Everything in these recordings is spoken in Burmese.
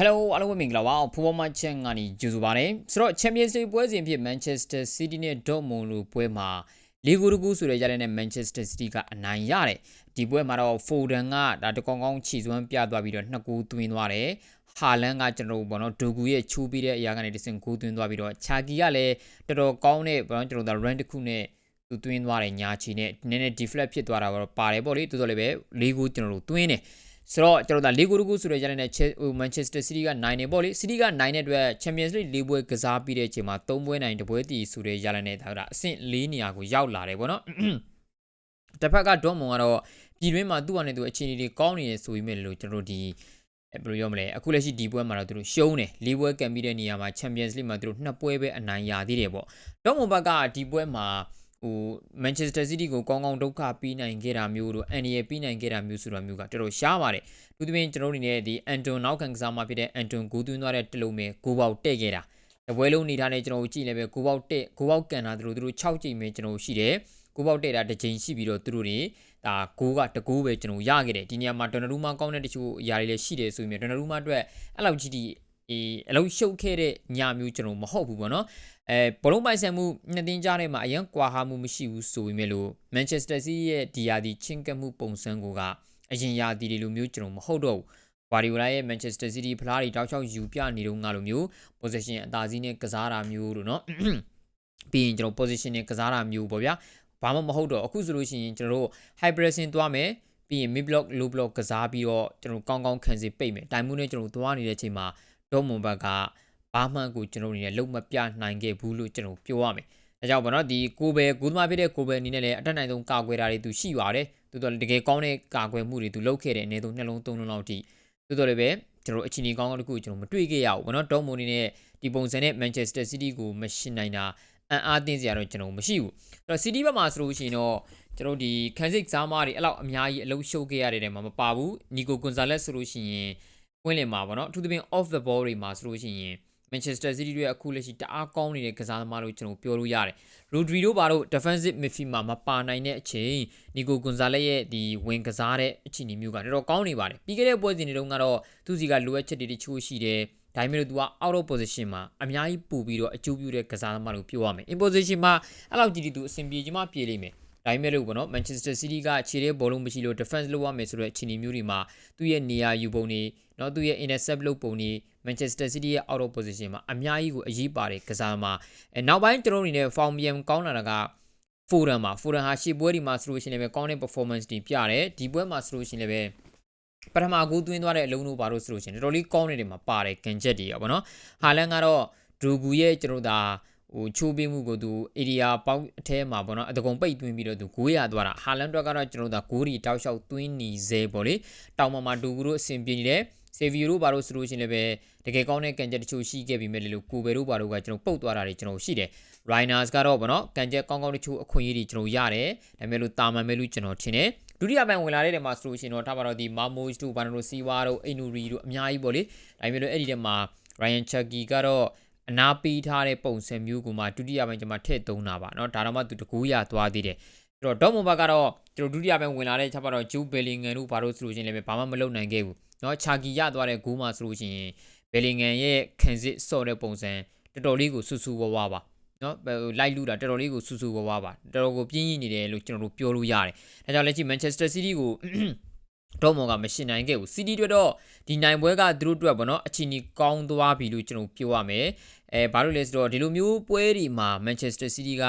Hello အားလုံးပဲမင်္ဂလာပါဖူဘောမချန်ကနေကြိုဆိုပါရစေဆိုတော့ Champions League ပွဲစဉ်ဖြစ် Manchester City နဲ့ Dortmund လို့ပွဲမှာလီဂိုတကူဆိုတဲ့ရတဲ့နဲ့ Manchester City ကအနိုင်ရတယ်ဒီပွဲမှာတော့ Foden ကဒါတကောင်ကောင်းခြေစွမ်းပြသွားပြီးတော့နှစ်ကူသွင်းသွားတယ်ဟာလန်ကကျွန်တော်တို့ဘောနော်ဒိုဂူရဲ့ချူပြီးတဲ့အရာကနေတစင်ကူသွင်းသွားပြီးတော့ချာကီကလည်းတော်တော်ကောင်းတဲ့ဘောနော်ကျွန်တော်တို့ run တစ်ခုနဲ့သူသွင်းသွားတယ်ညာချီနဲ့နည်းနည်း deflect ဖြစ်သွားတာတော့ပါတယ်ပေါ့လေတိုးတော့လည်းပဲလေးကူကျွန်တော်တို့သွင်းတယ် ဆိုတော့ကျွန်တော်တို့လေးကိုတကူဆိုတဲ့ရတဲ့နဲ့ဟို Manchester City ကနိုင်နေပေါ့လေ City ကနိုင်တဲ့အတွက် Champions League ၄ပွဲကစားပြီးတဲ့အချိန်မှာ၃ပွဲနိုင်တပွဲတည်ဆိုတဲ့ရတဲ့နဲ့ဒါကအဆင့်၄နေရာကိုရောက်လာတယ်ပေါ့နော်တစ်ဖက်က Dortmund ကတော့ပြည်တွင်းမှာသူ့အနေနဲ့သူအခြေအနေတွေကောင်းနေရဆိုပြီးမဲ့လို့ကျွန်တော်တို့ဒီဘယ်လိုပြောမလဲအခုလက်ရှိဒီပွဲမှာတော့သူတို့ရှုံးတယ်၄ပွဲကံပြီးတဲ့နေရာမှာ Champions League မှာသူတို့နှစ်ပွဲပဲအနိုင်ရသေးတယ်ပေါ့ Dortmund ဘက်ကဒီပွဲမှာ ဟို Manchester City ကိုကောင်းကောင်းဒုက္ခပြီးနိုင်ခဲ့တာမျိုးတို့ NA ပြီးနိုင်ခဲ့တာမျိုးဆိုတာမျိုးကတော်တော်ရှားပါတယ်။သူသဖြင့်ကျွန်တော်တို့အနေနဲ့ဒီ Anton နောက်ခံကစားမှဖြစ်တဲ့ Anton ဂိုးသွင်းသွားတဲ့တလုံးပဲဂိုးပေါက်တဲ့ခဲ့တာ။တပွဲလုံးနေထားတဲ့ကျွန်တော်တို့ကြည့်လည်းပဲဂိုးပေါက်တဲ့ဂိုးပေါက်ကန်တာတို့တို့6ကြိမ်ပဲကျွန်တော်တို့ရှိတယ်။ဂိုးပေါက်တဲ့တာတစ်ကြိမ်ရှိပြီးတော့သူတို့တွေဒါဂိုးကတကူပဲကျွန်တော်ရခဲ့တယ်။ဒီနေရာမှာဒွန်နရူမာကောင်းတဲ့တချို့အရာတွေလည်းရှိတယ်ဆိုပြီးမြဒွန်နရူမာအတွက်အဲ့လောက်ကြီးဒီ အေးအလုံးရှုပ်ခဲ့တဲ့ညမျိုးကျွန်တော်မဟုတ်ဘူးပေါ့နော်အဲဘလုံးပိုက်ဆံမှုနှစ်တင်းကြားထဲမှာအရန်ကွာဟာမှုမရှိဘူးဆိုပေမဲ့လို့ Manchester City ရဲ့ဒီယာဒီချင်းကပ်မှုပုံစံကိုကအရင်ယာဒီတွေလိုမျိုးကျွန်တော်မဟုတ်တော့ဘူးဂွာဒီယိုလာရဲ့ Manchester City ဖလားတွေတောက်ချောက်ယူပြနေတော့ငါလိုမျိုး possession အသာစီးနဲ့ကစားတာမျိုးတို့နော်ပြီးရင်ကျွန်တော် position နဲ့ကစားတာမျိုးပေါ့ဗျာဘာမှမဟုတ်တော့အခုဆိုလို့ရှိရင်ကျွန်တော်တို့ high pressing သွားမယ်ပြီးရင် mid block low block ကစားပြီးတော့ကျွန်တော်ကောင်းကောင်းခံစီပိတ်မယ်တိုင်မှုနဲ့ကျွန်တော်သွားနေတဲ့အချိန်မှာ ဒေါမွန်ဘက်ကဘာမှကိုကျွန်တော်အနေနဲ့လုံးမပြနိုင်ခဲ့ဘူးလို့ကျွန်တော်ပြောရမယ်။အဲကြောင့်ဗောနော်ဒီကိုဘယ်ကိုသမားဖြစ်တဲ့ကိုဘယ်အနေနဲ့လည်းအတက်နိုင်ဆုံးကာကွယ်တာတွေသူရှိပါတယ်။သူတို့တကယ်ကောင်းတဲ့ကာကွယ်မှုတွေသူလုပ်ခဲ့တယ်အနေနဲ့နှလုံးသုံးလုံးလောက်ထိသူတို့လည်းပဲကျွန်တော်အချင်းကြီးကောင်းကောင်းတခုကျွန်တော်မတွေ့ခဲ့ရဘူးဗောနော်ဒေါမွန်အနေနဲ့ဒီပုံစံနဲ့ Manchester City ကိုမရှင်းနိုင်တာအံ့အားသင့်စရာတော့ကျွန်တော်မရှိဘူး။အဲ့တော့ City ဘက်မှာဆိုလို့ရှိရင်တော့ကျွန်တော်ဒီခန်းစစ်စားမားတွေအဲ့လောက်အများကြီးအလုံးရှုပ်ခဲ့ရတဲ့နေမှာမပါဘူး။နီကိုကွန်ဆာလက်ဆိုလို့ရှိရင် ပွင့်လင်မှာပေါ့နော်အထူးသဖြင့် off the ball တွေမှာဆိုလို့ရှိရင် Manchester City တွေအခုလက်ရှိတအားကောင်းနေတဲ့ကစားသမားလို့ကျွန်တော်ပြောလို့ရတယ်။ Rodri တို့ဘာလို့ defensive midfield မှာမပါနိုင်တဲ့အချိန် Nico Gonzalez ရဲ့ဒီဝင်ကစားတဲ့အခြေအနေမျိုးကတော်တော်ကောင်းနေပါတယ်။ပြီးခဲ့တဲ့ပွဲစဉ်တွေတုန်းကတော့သူစီကလိုအပ်ချက်တွေတချို့ရှိတယ်။ဒါပေမဲ့လို့ तू က out of position မှာအများကြီးပူပြီးတော့အကျိုးပြုတဲ့ကစားသမားလို့ပြောရမယ်။ in position မှာအဲ့လောက်ကြီးတီ तू အဆင်ပြေချင်မှပြေလိမ့်မယ်။ ဒါပေမဲ့လို့ပေါ့နော် Manchester City ကခြေထဲဘောလုံးမရှိလို့ defense လုပ်ရမယ်ဆိုတဲ့အခြေအနေမျိုးတွေမှာသူ့ရဲ့နေရာယူပုံတွေနော်သူ့ရဲ့ intercept လုပ်ပုံတွေ Manchester City ရဲ့ out of position မှာအများကြီးကိုအရေးပါတဲ့ကစားမှာအဲနောက်ပိုင်းကျွန်တော်အနေနဲ့ form ပြန်ကောင်းလာတာက Forum မှာ Forum ဟာရှေ့ပွဲဒီမှာဆိုလို့ရှိရင်လည်းကောင်းတဲ့ performance တွေပြတယ်ဒီပွဲမှာဆိုလို့ရှိရင်လည်းပထမအကူသွင်းသွားတဲ့အလုံးတို့ပါလို့ဆိုလို့ရှိရင်တော်တော်လေးကောင်းနေတယ်မှာပါတယ်ကန်ချက်တွေရောပေါ့နော်ဟာလန်ကတော့ဒူဂူရဲ့ကျွန်တော်တို့ဒါ ဟိုချိုးပေးမှုကိုသူ area ပေါက်အထဲမှာပေါ့နော်အတကုံပိတ်သွင်းပြီးတော့သူဂိုးရသွားတာဟာလန်တော့ကတော့ကျွန်တော်တို့ကဂိုးရီတောက်လျှောက်သွင်းနေစေပေါ့လေတောင်ပေါ်မှာဒူဂူတို့အဆင်ပြေနေတယ်ဆေဗီယိုတို့ဘာလို့ဆိုလို့ရှိရင်လည်းပဲတကယ်ကောင်းတဲ့ကန်ချက်တချို့ရှိခဲ့ပြီးမဲ့လေလို့ကိုဘယ်တို့ဘာတို့ကကျွန်တော်ပုတ်သွားတာတွေကျွန်တော်ရှိတယ် Riners ကတော့ဗောနော်ကန်ချက်ကောင်းကောင်းတချို့အခွင့်အရေးတွေကျွန်တော်ရတယ်ဒါပေမဲ့လို့တာမန်မဲ့လို့ကျွန်တော်ထင်တယ်ဒုတိယပိုင်းဝင်လာတဲ့နေရာမှာဆိုလို့ရှိရင်တော့ထားပါတော့ဒီ Marmos တို့ Vanero Silva တို့ Ainuri တို့အများကြီးပေါ့လေဒါပေမဲ့လို့အဲ့ဒီထဲမှာ Ryan Chucky ကတော့ အနာပေးထားတဲ့ပုံစံမျိုးကိုမှဒုတိယပိုင်းကျမှထည့်သုံးတာပါเนาะဒါတော့မှသူတကူရသွားသေးတယ်အဲ့တော့ဒေါ့မွန်ဘက်ကတော့ကျွန်တော်ဒုတိယပိုင်းဝင်လာတဲ့ချက်ပါတော့ဂျူဘယ်လင်ဂန်တို့ဘာလို့ဆိုလို့ရှိရင်လည်းဘာမှမလုပ်နိုင်ခဲ့ဘူးเนาะချာကီရသွားတဲ့ဂိုးမှဆိုလို့ရှိရင်ဘယ်လင်ဂန်ရဲ့ခံစစ်စော့တဲ့ပုံစံတော်တော်လေးကိုဆူဆူဝါးဝါပါနော်လိုက်လူတာတော်တော်လေးကိုဆူဆူဝါးဝါပါတော်တော်ကိုပြင်းရင်းနေတယ်လို့ကျွန်တော်တို့ပြောလို့ရတယ်ဒါကြောင့်လက်ရှိ Manchester City ကိုဒေါမော်ကမရှင်နိုင်ခဲ့ဘူးစီးတီတွေတော့ဒီနိုင်ပွဲကသူတို့အတွက်ပေါ့နော်အချီနီကောင်းသွားပြီလို့ကျွန်တော်ပြောရမယ် အဲဘာလို့လဲဆိုတော့ဒီလိုမျိုးပွဲတွေမှာ Manchester City က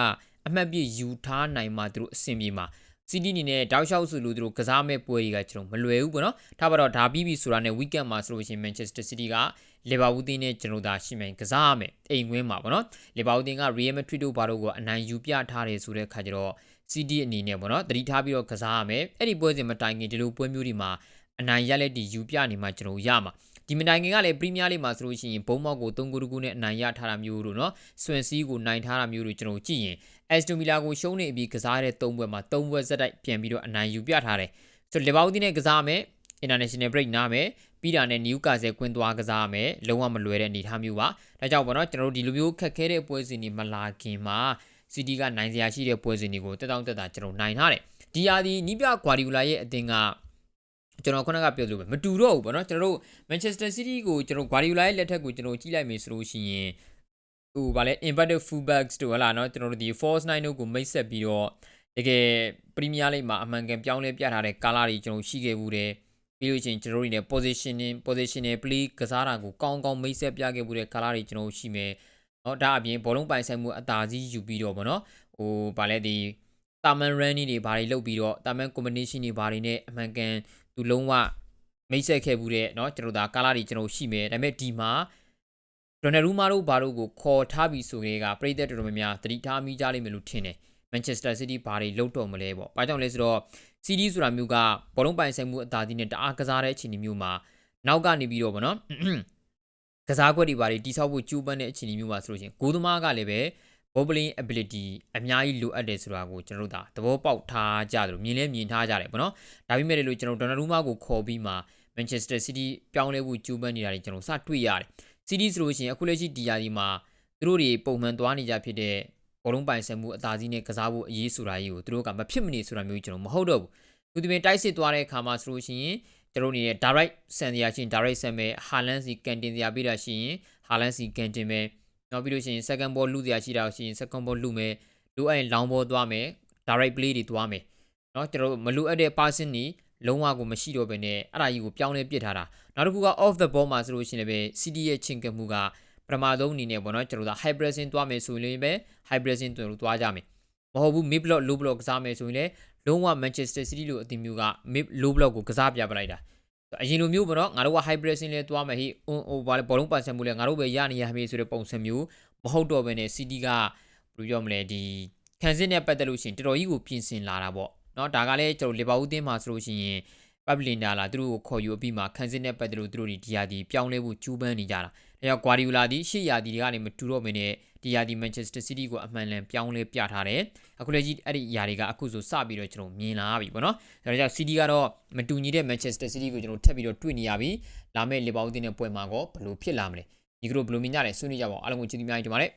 အမှတ်ပြယူထားနိုင်မှသူတို့အဆင်ပြေမှာစီးတီအနေနဲ့တောက်လျှောက်ဆိုလို့သူတို့ကစားမဲ့ပွဲတွေကကျွန်တော်မလွယ်ဘူးပေါ့နော်ထားပါတော့ဒါပြီးပြီဆိုတာနဲ့ weekend မှာဆိုလို့ရှိရင် Manchester City ကလီဗာပူးတင်းနဲ့ကျွန်တော်ဒါရှိမှန်ကစားရမယ်အိမ်ဝင်းမှာပေါ့နော်လီဗာပူးတင်းက Real Madrid တို့ဘာတို့ကိုအနိုင်ယူပြထားတယ်ဆိုတဲ့ခါကျတော့ CD အနေနဲ့ပေါ့နော်တတိထားပြီးတော့ကစားရမယ်အဲ့ဒီပွဲစဉ်မတိုင်ခင်ဒီလိုပွဲမျိုးတွေမှာအနိုင်ရလက်ဒီယူပြနေမှာကျွန်တော်ရမှာ ဒီမတိုင်ခင်ကလည်းပရီးမီးယားလိဂ်မှာဆိုလို့ရှိရင်ဘုံမောက်ကို3ဂိုးတကူနဲ့အနိုင်ရထားတာမျိုးတို့နော်ဆွန်စီးကိုနိုင်ထားတာမျိုးတို့ကျွန်တော်ကြည့်ရင်အက်စတိုမီလာကိုရှုံးနေပြီးကစားတဲ့3ပွဲမှာ3ပွဲဇက်တိုက်ပြန်ပြီးတော့အနိုင်ယူပြထားတယ်ဆိုတော့လီဗာပူးနဲ့ကစားမယ် international break နားမယ်ပြီးတာနဲ့နယူကာဆယ်ကွင်းသွားကစားမယ်လုံးဝမလွယ်တဲ့အနေအထားမျိုးပါဒါကြောင့်ပေါ့နော်ကျွန်တော်တို့ဒီလိုမျိုးခက်ခဲတဲ့ပွဲစဉ်တွေမလာခင်မှာ CD ကနိုင်စရာရှိတဲ့ပွဲစဉ်တွေကိုတက်တောင့်တက်တာကျွန်တော်နိုင်ထားတယ်ဒီဟာဒီနီးပြကွာဒီဂူလာရဲ့အသင်းက ကျွန်တော်ခုနကပြောသလိုပဲမတူတော့ဘူးပေါ့နော်ကျွန်တော်တို့ Manchester City ကိုကျွန်တော် Guardiola ရဲ့လက်ထက်ကိုကျွန်တော်ကြည့်လိုက်မယ်ဆိုလို့ရှိရင်ဟိုဗာလဲ inverted fullbacks တို့ဟလာနော်ကျွန်တော်တို့ဒီ false nine တို့ကိုမိတ်ဆက်ပြီးတော့တကယ်ပရီးမီးယားလိမ့်မှာအမှန်ကန်ပြောင်းလဲပြထားတဲ့ကာလာတွေကျွန်တော်ရှိခဲ့ဘူးတယ်ပြီးလို့ရှိရင်ကျွန်တော်တို့နေ positioning positional play ကစားတာကိုကောင်းကောင်းမိတ်ဆက်ပြခဲ့မှုတဲ့ကာလာတွေကျွန်တော်ရှိမယ်။ဟောဒါအပြင်ဘောလုံးပိုင်ဆိုင်မှုအသာစီးယူပြီးတော့ဗောနော်။ဟိုဗာလဲဒီတာမန် running တွေဘာတွေလုပ်ပြီးတော့တာမန် combination တွေဘာတွေနဲ့အမှန်ကန် သူလုံးဝမိတ်ဆက်ခဲ့ဘူးတဲ့เนาะကျွန်တော်ဒါကာလာတွေကျွန်တော်ရှိမယ်ဒါပေမဲ့ဒီမှာဒိုနယ်ရူမာတို့ဘာတို့ကိုခေါ်ထားပြီးဆိုကြတဲ့ကပြည်သက်တော်တော်များများသတိထားမိကြလိမ့်မယ်လို့ထင်တယ်မန်ချက်စတာစီးတီးဘာတွေလုပ်တော့မလဲပေါ့။ဘာကြောင့်လဲဆိုတော့စီးတီးဆိုတာမျိုးကဘောလုံးပိုင်ဆိုင်မှုအသာစီးနဲ့တအားကစားတဲ့အခြေအနေမျိုးမှာနောက်ကနေပြီးတော့ဗောနော်။ကစားကွက်တွေဘာတွေတိဆောက်ဖို့ကြိုးပမ်းတဲ့အခြေအနေမျိုးမှာဆိုလို့ရှိရင်ဂိုးသမားကလည်းပဲ bowling ability အများကြီးလိုအပ်တယ်ဆိုတာကိုကျွန်တော်တို့ဒါသဘောပေါက်ထားကြတယ်လို့မြင်လဲမြင်ထားကြတယ်ဗောနော်။ဒါပေမဲ့လည်းကျွန်တော်ဒေါ်နယ်ရူမာကိုခေါ်ပြီးမှ Manchester City ပြောင်းလဲဖို့ကြိုးပမ်းနေတာတွေကျွန်တော်စတွေ့ရတယ်။ City ဆိုလို့ရှိရင်အခုလက်ရှိဒီယာဒီမှာသူတို့တွေပုံမှန်သွားနေကြဖြစ်တဲ့ဘောလုံးပိုင်ဆိုင်မှုအသာစီးနဲ့ကစားဖို့အရေးဆိုတာကြီးကိုသူတို့ကမဖြစ်မနေဆိုတာမျိုးကျွန်တော်မဟုတ်တော့ဘူး။သူဒီပင်တိုက်စစ်သွားတဲ့အခါမှာဆိုလို့ရှိရင်ကျွန်တော်နေတဲ့ direct ဆန်စရာချင်း direct ဆန်မဲ့ဟာလန်စီကန်တင်စရာပေးတာရှိရင်ဟာလန်စီကန်တင်မဲ့ နောက်ပြီးလို့ရှိရင် second ball လူစရာရှိတာရှိရင် second ball လူမယ်လူအဲ့ long ball သွားမယ် direct play တွေသွားမယ်เนาะကျွန်တော်မလူအပ်တဲ့ passing တွေလုံးဝကိုမရှိတော့ဘဲနဲ့အဲ့ဒါကြီးကိုပြောင်းလဲပစ်ထားတာနောက်တစ်ခုက off the ball မှာဆိုလို့ရှိရင်လည်း CD ရဲ့ချင်းကမှုကပထမဆုံးအနေနဲ့ပေါ့နော်ကျွန်တော်တို့ high pressing သွားမယ်ဆိုရင်လည်းပဲ high pressing တို့သွားကြမယ်မဟုတ်ဘူး mid block low block ကစားမယ်ဆိုရင်လည်းလုံးဝ Manchester City လိုအသင်းမျိုးက mid low block ကိုကစားပြပလိုက်တာ အရင်လိုမျိုးပေါ့နော်ငါတို့က high pressing လဲသွားမယ်ဟိဟိုဘာလဲဘောလုံးပန်ဆန်မှုလဲငါတို့ပဲရနေရမယ်ဆိုတဲ့ပုံစံမျိုးမဟုတ်တော့ဘဲနဲ့ City ကဘယ်လိုပြောမလဲဒီခံစစ်နဲ့ပတ်သက်လို့ရှိရင်တော်တော်ကြီးကိုပြင်ဆင်လာတာပေါ့နော်ဒါကလည်းကျွန်တော်လီဗာပူးအသင်းမှာဆိုလို့ရှိရင်ပပလင်ဒါလာသူတို့ကိုခေါ်ယူပြီးမှခံစစ်နဲ့ပတ်သက်လို့သူတို့ဒီဒီယာဒီပြောင်းလဲဖို့ကြိုးပမ်းနေကြတာဒါကြောင့်ဂွာဒီယိုလာဒီရှေ့ယာဒီတွေကနေမတူတော့မင်းနဲ့ ဒီယာဒီမန်ချက်စတာစီးတီးကိုအမှန်လန်ပြောင်းလဲပြထားတယ်အခုလည်းကြီးအဲ့ဒီယာတွေကအခုဆိုစပြီးတော့ကျွန်တော်မြင်လာပြီပေါ့နော်ဒါကြောင့်စီးတီးကတော့မတူညီတဲ့မန်ချက်စတာစီးတီးကိုကျွန်တော်ထပ်ပြီးတော့တွေ့နေရပြီလာမယ့်လီဗာပူးအသင်းနဲ့ပွဲမှာကောဘယ်လိုဖြစ်လာမလဲဒီကလိုဘယ်လိုမြင်ကြလဲဆွေးနွေးကြပါအောင်အားလုံးကိုကျေးဇူးများကြီးတင်ပါတယ်